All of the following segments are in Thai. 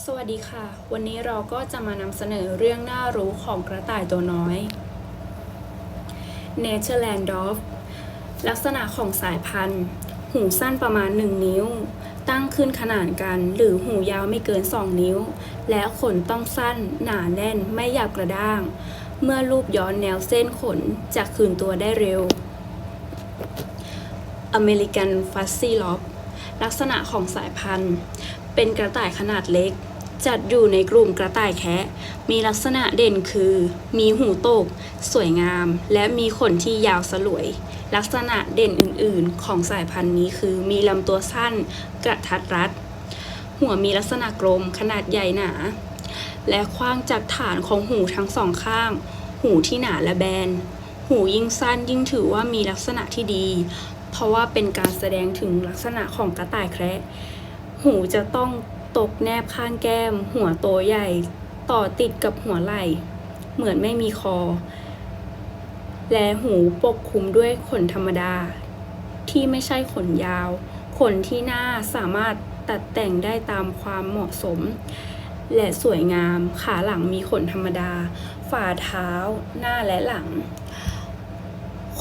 สวัสดีค่ะ วันนี้เราก็จะมานำเสนอเรื่องน่ารู้ของกระต่ายตัวน้อย n a t u r e l a n d o f ลักษณะของสายพันธุ์ หูสั้นประมาณ 1 นิ้ว ตั้งขึ้นขนานกัน หรือหูยาวไม่เกิน 2 นิ้ว และขนต้องสั้น หนาแน่น ไม่หยาบกระด้าง เมื่อรูปย้อนแนวเส้นขนจะคืนตัวได้เร็ว อเมริกันฟัสซี่ล็อบลักษณะของสายพันธุ์ เป็นกระต่ายขนาดเล็ก จัดอยู่ในกลุ่มกระต่ายแคะ มีลักษณะเด่นคือ มีหูโตก สวยงาม และมีขนที่ยาวสลวย ลักษณะเด่นอื่นๆ ของสายพันธุ์นี้คือ มีลำตัวสั้น กระทัดรัด หัวมีลักษณะกลมขนาดใหญ่หนา และคว้างจากฐานของหูทั้งสองข้าง หูที่หนาและแบน หูยิ่งสั้นยิ่งถือว่ามีลักษณะที่ดี เพราะว่าเป็นการแสดงถึงลักษณะของกระต่ายแคระ หูจะต้องตกแนบข้างแก้ม หัวโตใหญ่ ต่อติดกับหัวไหล่ เหมือนไม่มีคอ และหูปกคลุมด้วยขนธรรมดา ที่ไม่ใช่ขนยาว ขนที่หน้าสามารถตัดแต่งได้ตามความเหมาะสม และสวยงาม ขาหลังมีขนธรรมดา ฝ่าเท้า หน้าและหลัง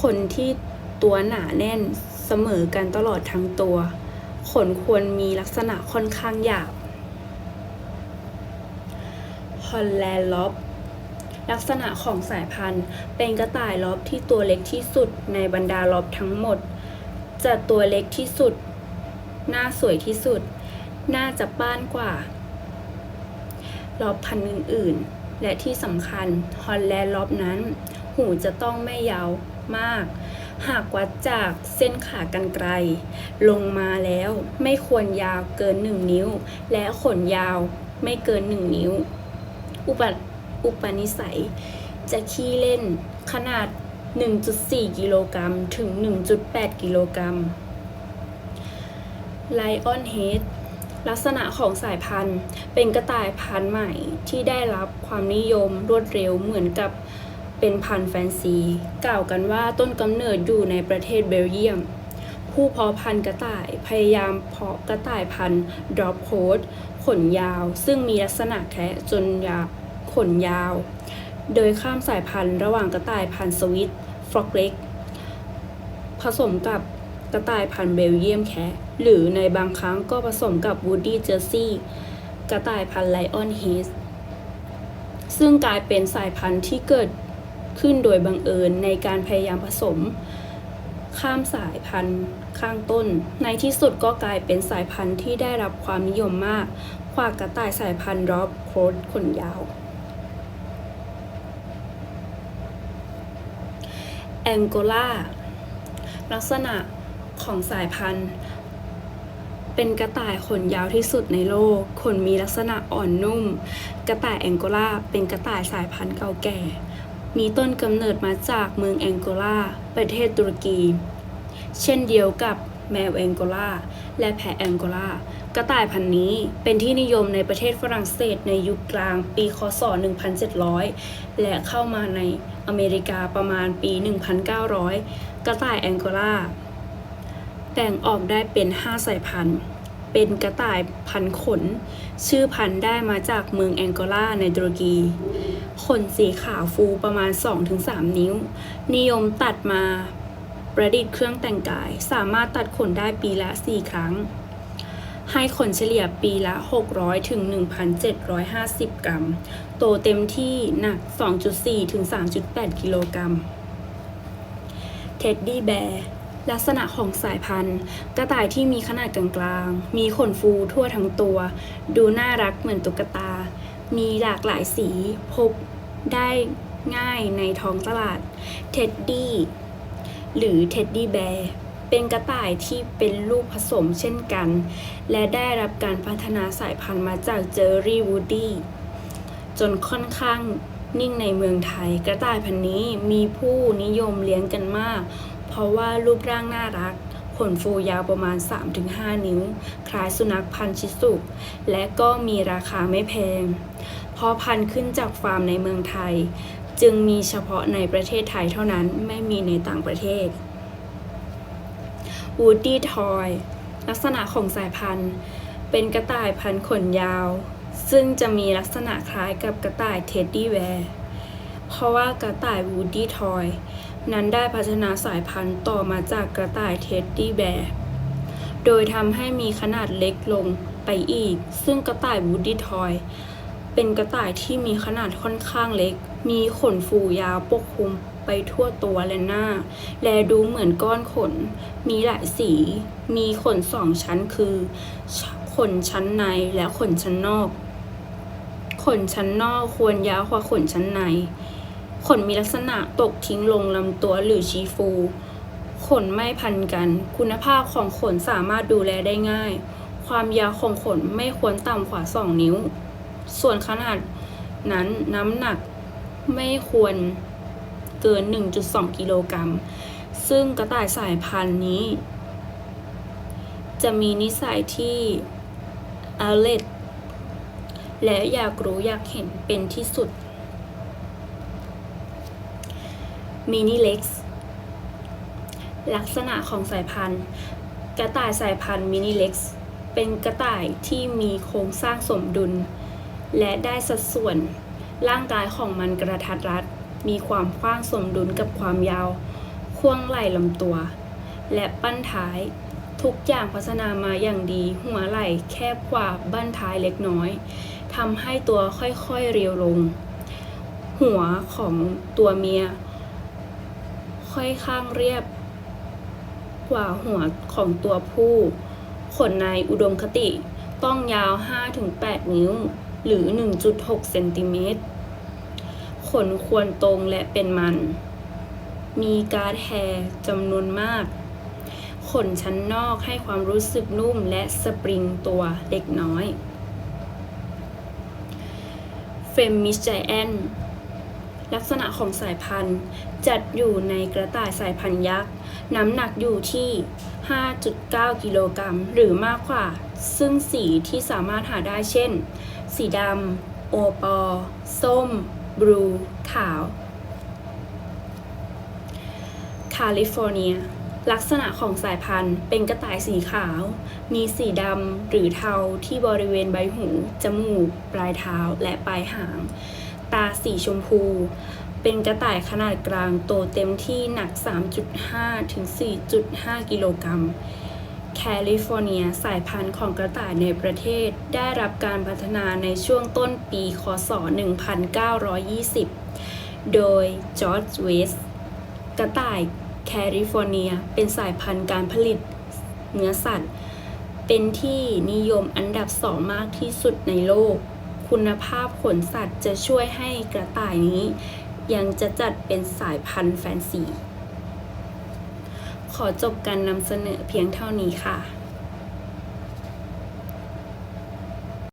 ขนที่ตัวหนาแน่นเสมอกันตลอดทั้งตัว ขนควรมีลักษณะค่อนข้างหยาบฮอลแลนด์ล็อบลักษณะของสายพันธุ์เป็นกระต่ายล็อบที่ตัวเล็กที่สุดในบรรดาล็อบทั้งหมด จะตัวเล็กที่สุด หน้าสวยที่สุด หน้าจะป้านกว่าล็อบพันธุ์อื่น ๆ และที่สำคัญฮอลแลนด์ล็อบนั้น หูจะต้องไม่ยาวมาก หากวัดจากเส้นขากรรไกรลงมาแล้วไม่ควรยาวเกิน 1 นิ้ว และขนยาวไม่เกิน 1 นิ้ว อุปอุปนิสัย จะขี้เล่นขนาด 1.4 กิโลกรัมถึง 1.8 กิโลกรัมไลออนเฮดลักษณะของสายพันธุ์ เป็นกระต่ายพันธุ์ใหม่ที่ได้รับความนิยมรวดเร็วเหมือนกับ เป็นพันธุ์แฟนซี กล่าวกันว่าต้นกำเนิดอยู่ในประเทศเบลเยียม ผู้เพาะพันธุ์กระต่ายพยายามเพาะกระต่ายพันธุ์ดรอปโคดขนยาว ซึ่งมีลักษณะแคะจนยาวขนยาว โดยข้ามสายพันธุ์ระหว่างกระต่ายพันธุ์สวิตฟลอกเล็ก ผสมกับกระต่ายพันธุ์เบลเยียมแคะหรือในบางครั้งก็ผสมกับวูดดี้เจอร์ซีย์กระต่ายพันธุ์ไลออนเฮสซึ่งกลายเป็นสายพันธุ์ที่เกิด ขึ้นโดยบังเอิญในการพยายามผสม ข้ามสายพันธุ์ข้างต้น ในที่สุดก็กลายเป็นสายพันธุ์ที่ได้รับความนิยมมากกว่ากระต่ายสายพันธุ์รอบโคดขนยาวแองโกลาลักษณะของสายพันธุ์ เป็นกระต่ายขนยาวที่สุดในโลก ขนมีลักษณะอ่อนนุ่ม กระต่ายแองโกลาเป็นกระต่ายสายพันธุ์เก่าแก่ มีต้นกำเนิดมาจากเมืองแองโกลา ประเทศตุรกี เช่นเดียวกับแมวแองโกลา และแพะแองโกลากระต่ายพันธุ์นี้เป็นที่นิยมในประเทศฝรั่งเศสในยุคกลางปีคศ 1700 และเข้ามาในอเมริกาประมาณปี 1900 กระต่ายแองโกลาแบ่งออกได้เป็น 5 สายพันธุ์ เป็นกระต่ายพันขน ชื่อพันธุ์ได้มาจากเมืองแองโกลาในตุรกี ขนสีขาวฟูประมาณ 2-3 นิ้ว นิยมตัดมาประดิษฐ์เครื่องแต่งกาย สามารถตัดขนได้ปีละ 4 ครั้ง ให้ขนเฉลี่ยปีละ 600 ถึง 1,750 กรัม โตเต็มที่หนัก 2.4 ถึง 3.8 กิโลกรัม เท็ดดี้แบร์ลักษณะของสายพันธุ์ กระต่ายที่มีขนาดกลางๆ มีขนฟูทั่วทั้งตัว ดูน่ารักเหมือนตุ๊กตา มีหลากหลายสีพบได้ง่ายในท้องตลาดเท็ดดี้หรือเท็ดดี้แบร์เป็นกระต่ายที่เป็นลูกผสมเช่นกัน และได้รับการพัฒนาสายพันธุ์มาจากเจอรี่วูดดี้จนค่อนข้างนิ่งในเมืองไทย กระต่ายพันธุ์นี้มีผู้นิยมเลี้ยงกันมาก เพราะว่ารูปร่างน่ารัก นฟูยาวประมาณ 3-5 นิ้ว คล้ายสุนัขพันธุ์ชิสุ และก็มีราคาไม่แพง เพราะพันธุ์ขึ้นจากฟาร์มในเมืองไทย จึงมีเฉพาะในประเทศไทยเท่านั้นไม่มีในต่างประเทศวูดดี้ทอยลักษณะของสายพันธุ์ เป็นกระต่ายพันขนยาว ซึ่งจะมีลักษณะคล้ายกับกระต่ายเท็ดดี้แวร์เพราะว่ากระต่ายวูดดี้ทอย นั้นได้พัฒนาสายพันธุ์ต่อมาจากกระต่ายเท็ดดี้แบร์โดยทำให้มีขนาดเล็กลงไปอีก ซึ่งกระต่ายวูดดี้ทอย เป็นกระต่ายที่มีขนาดค่อนข้างเล็ก มีขนฟูยาวปกคลุมไปทั่วตัวและหน้า และดูเหมือนก้อนขน มีหลายสี มีขนสองชั้นคือ ขนชั้นในและขนชั้นนอก ขนชั้นนอกควรยาวกว่าขนชั้นใน ขนมีลักษณะตกทิ้งลงลำตัวหรือชีฟู ขนไม่พันกัน คุณภาพของขนสามารถดูแลได้ง่าย ความยาวของขนไม่ควรต่ำกว่า 2 นิ้ว ส่วนขนาดนั้นน้ำหนักไม่ควรเกิน 1.2 กิโลกรัม ซึ่งกระต่ายสายพันธุ์นี้ จะมีนิสัยที่ a l e t และอยากรู้อยากเห็นเป็นที่สุด มินิเล็กซ์ลักษณะของสายพันธุ์ กระต่ายสายพันธุ์มินิเล็กซ์เป็นกระต่ายที่มีโครงสร้างสมดุล และได้สัดส่วนร่างกายของมันกระทัดรัด มีความกว้างสมดุลกับความยาวข่วงไหล่ลำตัว และบั้นท้ายทุกอย่างพัฒนามาอย่างดี หัวไหล่แคบกว่าบั้นท้ายเล็กน้อยทำให้ตัวค่อยๆเรียวลง หัวของตัวเมีย ค่อยข้างเรียบกว่าหัวของตัวผู้ ขนในอุดมคติต้องยาว 5-8 นิ้ว หรือ 1.6 เซนติเมตร ขนควรตรงและเป็นมัน มีการดแฮร์จำนวนมาก ขนชั้นนอกให้ความรู้สึกนุ่มและสปริงตัวเล็กน้อย เฟมมิสไจแอน ลักษณะของสายพันธุ์ จัดอยู่ในกระต่ายสายพันธุ์ยักษ์ น้ำหนักอยู่ที่ 5.9 กิโลกรัมหรือมากกว่า ซึ่งสีที่สามารถหาได้เช่น สีดำ โอปอ ส้ม บลู ขาว แคลิฟอร์เนีย ลักษณะของสายพันธุ์เป็นกระต่ายสีขาว มีสีดำหรือเทาที่บริเวณใบหู จมูก ปลายเท้า และปลายหาง ตาสีชมพู เป็นกระต่ายขนาดกลางโตเต็มที่หนัก 3.5 ถึง 4.5 กิโลกรัมแคลิฟอร์เนียสายพันธุ์ของกระต่ายในประเทศได้รับการพัฒนาในช่วงต้นปีคศ 1920 โดยจอร์จเวสกระต่ายแคลิฟอร์เนียเป็นสายพันธุ์การผลิตเนื้อสัตว์ เป็นที่นิยมอันดับสองมากที่สุดในโลก คุณภาพขนสัตว์จะช่วยให้กระต่ายนี้ ยังจะจัดเป็นสายพันธุ์แฟนซี ขอจบการนำเสนอเพียงเท่านี้ค่ะ